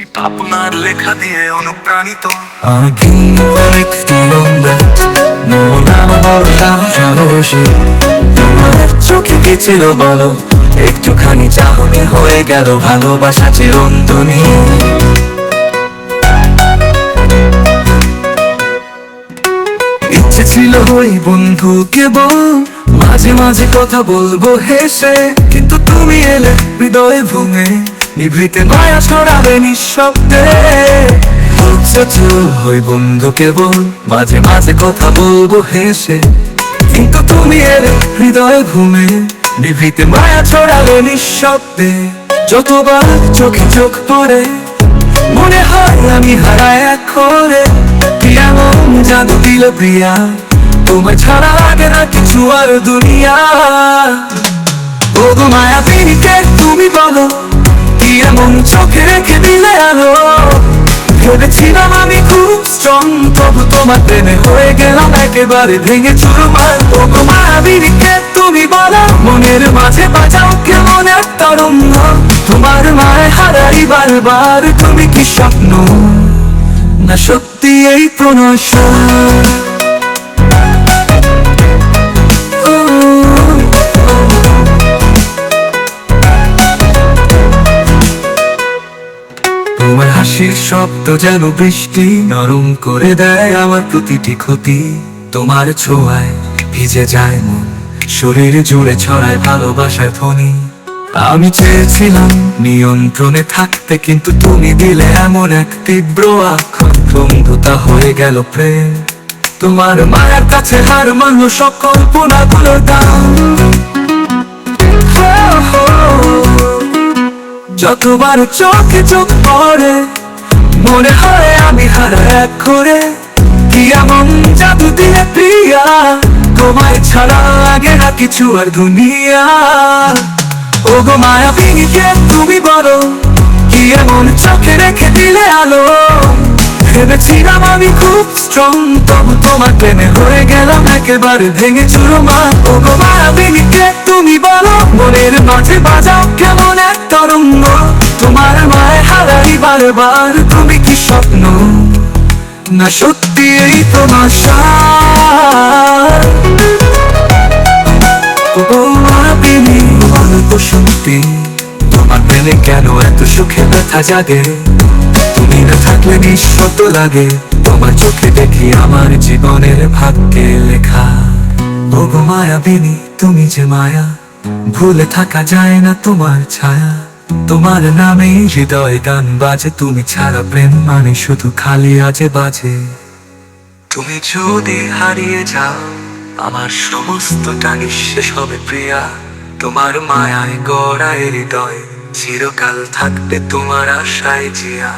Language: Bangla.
আপনার লেখা দিয়ে অনুপ্রাণিত। সাহসী। তোমার চোখে বলো? একটুখানি চাহনি হয়ে গেল, ভালোবাসা চিরন্তনী। ইচ্ছে ছিল ওই বন্ধু কেবল, মাঝে মাঝে কথা বলব হেসে, কিন্তু তুমি এলে হৃদয়ে ভুঙে। নিভৃতে মায়া ছড়াবে নিঃশব্দে। ছিল ওই বন্ধু কেবল, মাঝে মাঝে কথা বলব হেসে। কিন্তু তুমি এলে হৃদয়ে ঘুমে নিভৃতে মায়া ছড়াবে নিঃশব্দে। যতবার চোখে চোখ পড়ে, মনে হয় আমি হারায় করে কি এমন জাদু দিল প্রিয়া তোমার ছাড়া লাগে না কিছু আর দুনিয়া। ও মায়া তুমি বলো এমন চোখে রেখে দিলে আলো। ভেবেছিলাম আমি খুব স্ট্রং তবু তোমার প্রেমে হয়ে গেলাম, একেবারে ভেঙে চুরমার। ও মায়া তুমি বলো, মনের মাঝে বাজাও কেমন এক তরঙ্গ। তোমার মায় হারাই বারবার, তুমি কি স্বপ্ন? না সত্যি এই প্রণয় হাসির শব্দ যেন বৃষ্টি নরম করে দেয় আমার প্রতিটি ক্ষতি। তোমার ছোঁয়ায় ভিজে যায় মন, শরীর জুড়ে ছড়ায় ভালোবাসার ধ্বনি। আমি চেয়েছিলাম নিয়ন্ত্রণে থাকতে, কিন্তু তুমি দিলে এমন এক তীব্র আক্ষণ বন্ধুতা হয়ে গেল প্রেম। তোমার মায়ের কাছে হার মানলো সকল পোনাগুলোর দাম। যতবার চোখে চোখ পড়ে মনে হয় আমি হারা এক করে। কি এমন জাদু দিয়ে প্রিয়া? তোমায় ছাড়া লাগে না কিছু আর দুনিয়া। ও গো মায়া তুমি বলো কি এমন চোখে রেখে দিলে আলো? ভেবেছিলাম আমি খুব স্ট্রং তবু তোমার প্রেমে হয়ে গেলাম একেবারে ভেঙে চুরমা ও গো মায়া পিনিকে তুমি বলো, মনের মাঝে বাজাও বারবার তুমি কি স্বপ্ন? না সত্যি এই মায়াবিনী অল্প তোমার প্রেমে কেন এত সুখে ব্যথা জাগে? তুমি না থাকলে নিঃশত লাগে। তোমার চোখে দেখি আমার জীবনের ভাগ্যে লেখা। ও গো মায়াবিনী, তুমি যে মায়া, ভুলে থাকা যায় না তোমার ছায়া। তোমার নামে হৃদয় গান বাজে, তুমি ছাড়া প্রেম মানে শুধু খালি আজে বাজে। তুমি যদি হারিয়ে যাও, আমার সমস্ত টাঙিসে হবে প্রিয়া। তোমার মায়ায় গড়ায় হৃদয়, চিরকাল থাকবে তোমার আশায় জিয়া।